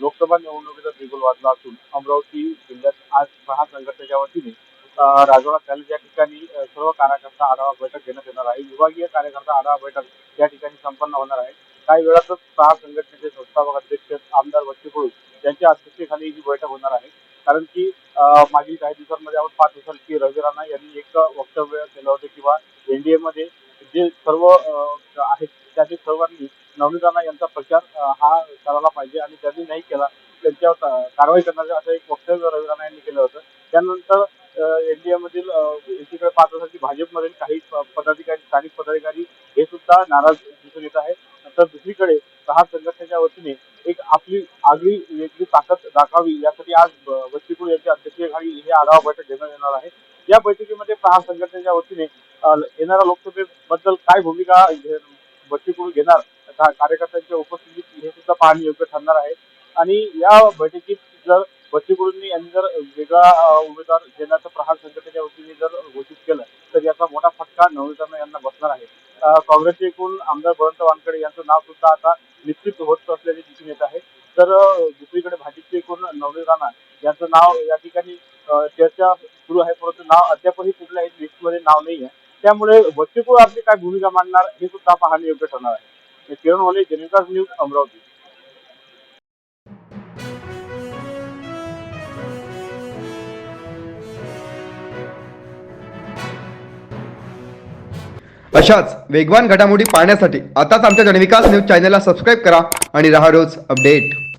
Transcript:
लोकसभा निवडणुकीचा बिगुल वाजला असून अमरावती जिल्ह्यात आज सहा संघटनेच्या वतीने राजवाडा कॉलेज या ठिकाणी सर्व कार्यकर्ता आढावा बैठक घेण्यात येणार आहे. विभागीय कार्यकर्ता आढावा बैठक या ठिकाणी संपन्न होणार आहे. काही वेळातच सहा संघटनेचे संस्थापक अध्यक्ष आमदार बच्चू कडू यांच्या अध्यक्षतेखाली ही बैठक होणार आहे. कारण की मागील काही दिवसांमध्ये आपण पाच असाल की रवी राणा यांनी एक वक्तव्य केलं होतं किंवा एनडीए मध्ये जे सर्व आहेत त्यातील सर्वांनी नवनीत राणा यांचा प्रचार हा करायला पाहिजे आणि त्यांनी नाही केला त्यांच्यावर कारवाई करण्याचं असं एक वक्तव्य रवी राणा यांनी केलं होतं. त्यानंतर एनडीए मधील एकीकडे पाहत असाल की भाजपमधील काही पदाधिकारी स्थानिक पदाधिकारी हे सुद्धा नाराज दिसून येत आहे. तर दुसरीकडे सहा संघटनेच्या वतीने एक आपली आगळी वेगळी ताकद दाखवावी यासाठी आज ब- यांच्या अध्यक्षतेखाली हे आढावा बैठक घेण्यात येणार आहे. या बैठकीमध्ये सहा संघटनेच्या वतीने येणाऱ्या लोकसभेबद्दल काय भूमिका बैठकीकडून घेणार. कार्यकर्त्यांच्या उपस्थितीत हे सुद्धा पाहणे योग्य ठरणार आहे. आणि या बैठकीत जर बच्चू यांनी जर वेगळा उमेदवार देण्याचं प्रहार संघटनेच्या वतीने जर घोषित केलं तर याचा मोठा फटका नवनीतांना यांना बसणार आहे. काँग्रेसचे एकूण आमदार बळवंत वानकडे यांचं नाव सुद्धा आता निश्चित होत असल्याचे दिसून येत आहे. तर दुसरीकडे भाजपचे एकूण नवनीत राणा यांचं नाव या ठिकाणी चर्चा सुरू आहे. परंतु नाव अद्यापही कुठल्याही लिस्टमध्ये नाव नाही आहे त्यामुळे बच्चू आपली काय भूमिका मांडणार हे सुद्धा पाहणे योग्य ठरणार आहे. किरण होले जनविकास न्यूज अमरावती. अशाच वेगवान घडामोडी पाहण्यासाठी आताच आमच्या जनविकास न्यूज चॅनलला सबस्क्राईब करा आणि राहा रोज अपडेट.